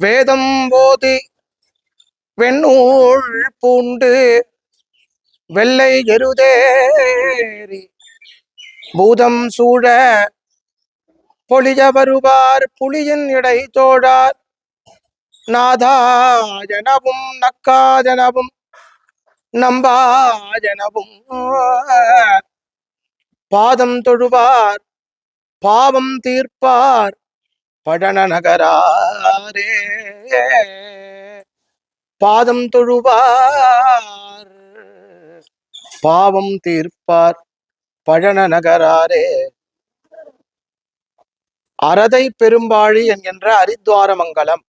வேதம் போதி வெண்ணூல் பூண்டு வெள்ளை எருதேரி பூதம் சூழ பொழிய வருவார் புலியின் இடை தோழார் நாதா நாதாஜனவும் நக்காஜனவும் நம்பாஜனவும் பாதம் தொழுவார் பாவம் தீர்ப்பார் படன நகராரே பாதம் தொழுவார். பாவம் தீர்ப்பார் பழன நகராரே அரதை பெரும்பாழி என்கின்ற அரித்வாரமங்கலம்.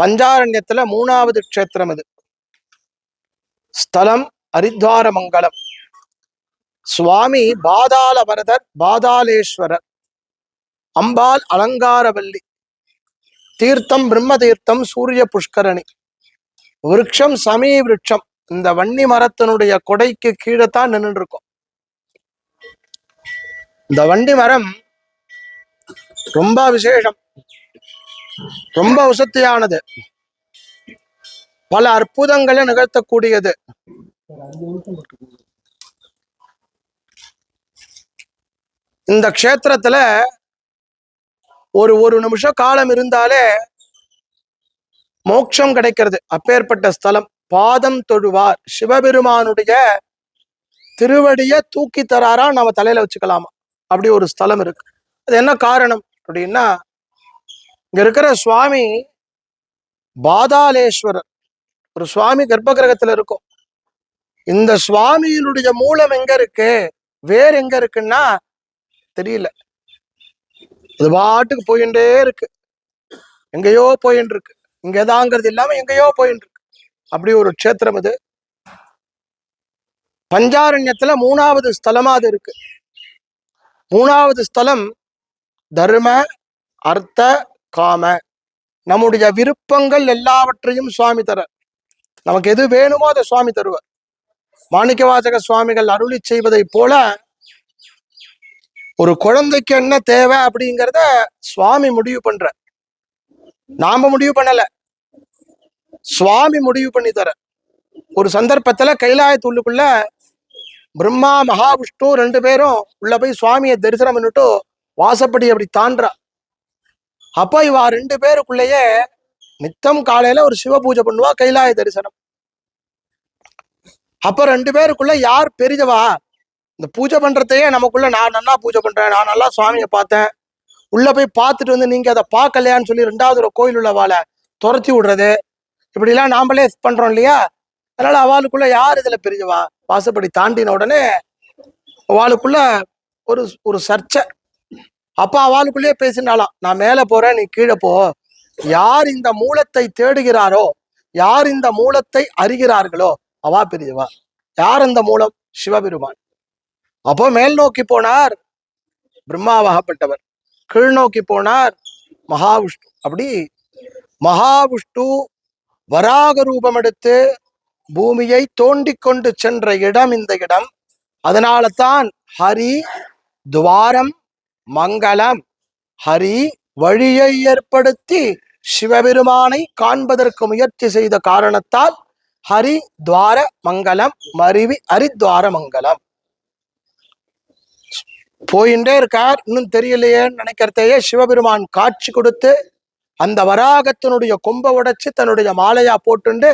பஞ்சாரண்யத்துல மூணாவது க்ஷேத்திரம் இது ஸ்தலம் அரித்வாரமங்கலம். சுவாமி பாதாள வரதர் பாதாளேஸ்வரர். அம்பாள் அலங்காரவல்லி தீர்த்தம் பிரம்ம தீர்த்தம் சூரிய புஷ்கரணி. விருட்சம் சமீ விருட்சம். இந்த வன்னி மரத்தினுடைய கொடைக்கு கீழே தான் நின்று இருக்கும் இந்த வண்டி மரம் ரொம்ப விசேஷம். ரொம்ப உசத்தியானது. பல அற்புதங்களை நிகழ்த்தக்கூடியது. இந்த க்ஷேத்திரத்துல ஒரு ஒரு நிமிஷம் காலம் இருந்தாலே மோட்சம் கிடைக்கிறது. அப்பேற்பட்ட ஸ்தலம். பாதம் தொழுவார். சிவபெருமானுடைய திருவடிய தூக்கி தராரா நம்ம தலையில வச்சுக்கலாமா? அப்படி ஒரு ஸ்தலம் இருக்கு. அது என்ன காரணம்? அப்படின்னா இங்க இருக்கிற சுவாமி பாதாளேஸ்வரர். ஒரு சுவாமி கர்ப்ப கிரகத்துல இருக்கும். இந்த சுவாமியினுடைய மூலம் எங்க இருக்கு? வேர் எங்க இருக்குன்னா தெரியல. இது பாட்டுக்கு போயிட்டே இருக்கு. எங்கேயோ போயின்னு இருக்கு இங்கதாங்கிறது இல்லாம எங்கேயோ போயின்னு இருக்கு அப்படி ஒரு க்ஷேத்திரம் இது. பஞ்சாரண்யத்துல மூணாவது ஸ்தலமா அது இருக்கு. மூணாவது ஸ்தலம் தர்ம அர்த்த காம. நம்முடைய விருப்பங்கள் எல்லாவற்றையும் சுவாமி தர நமக்கு எது வேணுமோ அதை சுவாமி தருவார். மாணிக்கவாசக சுவாமிகள் அருளி செய்வதை போல ஒரு குழந்தைக்கு என்ன தேவை அப்படிங்கிறத சுவாமி முடிவு பண்ற. நாம முடிவு பண்ணல. சுவாமி முடிவு பண்ணி தர. ஒரு சந்தர்ப்பத்துல கைலாயத்துள்ளுக்குள்ள பிரம்மா மகாவிஷ்ணு ரெண்டு பேரும் உள்ள போய் சுவாமியை தரிசனம் பண்ணிட்டு வாசப்படி அப்படி தாண்டா அப்ப இவா ரெண்டு பேருக்குள்ளேயே நித்தம் காலையில ஒரு சிவ பூஜை பண்ணுவா கைலாய தரிசனம். அப்ப ரெண்டு பேருக்குள்ள யார் பெரியவா? இந்த பூஜை பண்றதையே நமக்குள்ள நான் நல்லா பூஜை பண்றேன். நான் நல்லா சுவாமியை பார்த்தேன். உள்ள போய் பார்த்துட்டு வந்து நீங்க அதை பார்க்கலையான்னு சொல்லி ரெண்டாவது ஒரு கோயில் உள்ள வாழை துரத்தி விடுறது. இப்படி எல்லாம் நாமளே பண்றோம் இல்லையா? அதனால அவளுக்குள்ள யார் இதுல பெரியவா? வாசப்படி தாண்டின உடனே அவளுக்குள்ள ஒரு ஒரு சர்ச்சை. அப்போ அவளுக்குள்ளேயே பேசினாலாம் நான் மேல போறேன் நீ கீழே போ. யார் இந்த மூலத்தை தேடுகிறாரோ யார் இந்த மூலத்தை அறிகிறார்களோ அவா பெரியவா. யார் அந்த மூலம்? சிவபெருமான். அப்போ மேல் நோக்கி போனார். பிரம்மாவாகப்பட்டவர். கீழ் நோக்கி போனார் மகாவிஷ்ணு. அப்படி மகாவிஷ்ணு வராக ரூபம் எடுத்து பூமியை தோண்டி கொண்டு சென்ற இடம் இந்த இடம். அதனால தான் ஹரி துவாரம் மங்களம். ஹரி வழியை ஏற்படுத்தி சிவபெருமானை காண்பதற்கு முயற்சி செய்த காரணத்தால் ஹரி துவார மங்களம் மருவி ஹரித்வார மங்களம். போயின்றே இருக்கார். இன்னும் தெரியலையேன்னு நினைக்கிறதையே சிவபெருமான் காட்சி கொடுத்து அந்த வராகத்தினுடைய கொம்பை உடைச்சு தன்னுடைய மாலையா போட்டுண்டு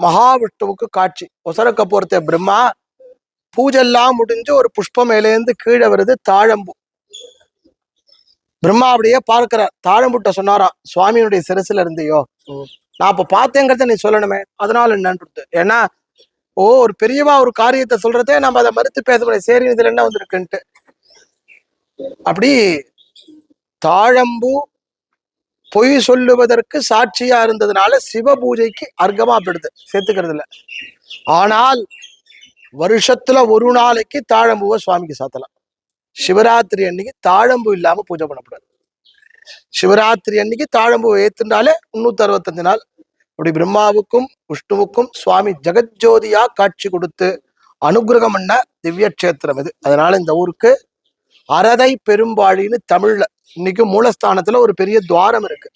மகாவிஷ்ணுவுக்கு காட்சி. ஒசரக்க போறத பிரம்மா பூஜெல்லாம் முடிஞ்சு ஒரு புஷ்பம் மேலேருந்து கீழே வருது தாழம்பு. பிரம்மா அப்படியே பார்க்கிறார். தாழம்புட்ட சொன்னாராம் சுவாமியினுடைய சிரசுல இருந்தையோ நான் அப்ப பார்த்தேங்கிறத நீ சொல்லணுமே. அதனால என்னன்னு ஏன்னா ஓ ஒரு பெரியவா ஒரு காரியத்தை சொல்றதே நம்ம அதை மறுத்து பேச முடியாது. சரி இதுல என்ன வந்திருக்குன்ட்டு. அப்படி தாழம்பு பொய் சொல்லுவதற்கு சாட்சியா இருந்ததுனால சிவ பூஜைக்கு அர்க்கமா போயிடுது சேர்த்துக்கிறது இல்லை ஆனால் வருஷத்துல ஒரு நாளைக்கு தாழம்பூவை சுவாமிக்கு சாத்தலாம். சிவராத்திரி அன்னைக்கு தாழம்பூ இல்லாம பூஜை பண்ணக்கூடாது. சிவராத்திரி அன்னைக்கு தாழம்பூவை ஏத்துனாலே முன்னூத்தி அறுபத்தஞ்சு நாள். அப்படி பிரம்மாவுக்கும் விஷ்ணுவுக்கும் சுவாமி ஜெகஜோதியா காட்சி கொடுத்து அனுகிரகம் பண்ண திவ்ய கஷேத்திரம் இது. அதனால இந்த ஊருக்கு அரதை பெரும்பாழின்னு தமிழ்ல இன்னைக்கு மூலஸ்தானத்துல ஒரு பெரிய துவாரம் இருக்கு.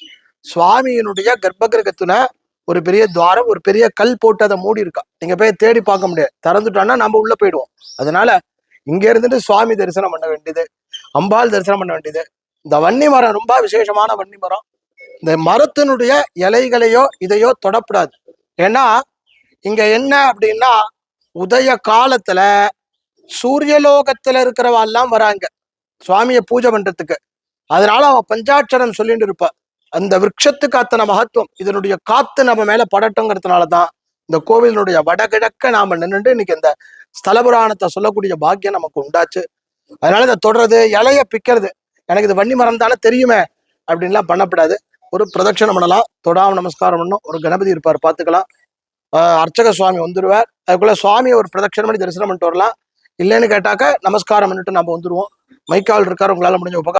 சுவாமியினுடைய கர்ப்பகிரகத்துல ஒரு பெரிய துவாரம் ஒரு பெரிய கல் போட்டு அதை மூடி இருக்கா. நீங்க போய் தேடி பார்க்க முடியாது. திறந்துட்டோம்னா நம்ம உள்ள போயிடுவோம். அதனால இங்க இருந்துட்டு சுவாமி தரிசனம் பண்ண வேண்டியது அம்பாள் தரிசனம் பண்ண வேண்டியது. இந்த வன்னி மரம் ரொம்ப விசேஷமான வன்னி மரம். இந்த மரத்தினுடைய இலைகளையோ இதையோ தொடப்படாது. ஏன்னா இங்க என்ன அப்படின்னா உதய காலத்துல சூரியலோகத்துல இருக்கிறவா எல்லாம் வராங்க. சுவாமியை பூஜை பண்றதுக்கு. அதனால அவன் பஞ்சாட்சரம் சொல்லிட்டு இருப்பா. அந்த விரக்ஷத்துக்கு அத்தனை மகத்துவம் இதனுடைய காத்து நம்ம மேல படட்டுங்கிறதுனாலதான் இந்த கோவிலினுடைய வடகிழக்க நாம நின்றுட்டு இன்னைக்கு இந்த ஸ்தல புராணத்தை சொல்லக்கூடிய பாக்கியம் நமக்கு உண்டாச்சு. அதனால இதை தொடறது இலைய பிக்கிறது. எனக்கு இது வன்னி மரம் தானே தெரியுமே அப்படின்லாம் பண்ணப்படாது. ஒரு பிரதட்சணம் பண்ணலாம். தொடாம நமஸ்காரம் பண்ணும் ஒரு கணபதி இருப்பார் பார்த்துக்கலாம். அர்ச்சக சுவாமி வந்துடுவார் அதுக்குள்ள சுவாமியை ஒரு பிரதட்சணம் பண்ணி தரிசனம் பண்ணிட்டு வரலாம். இல்லைன்னு கேட்டாக்க நமஸ்காரம் பண்ணிட்டு நம்ம வந்துருவோம். மைக்கால் இருக்கார் உங்களால முடிஞ்ச உபகாரம்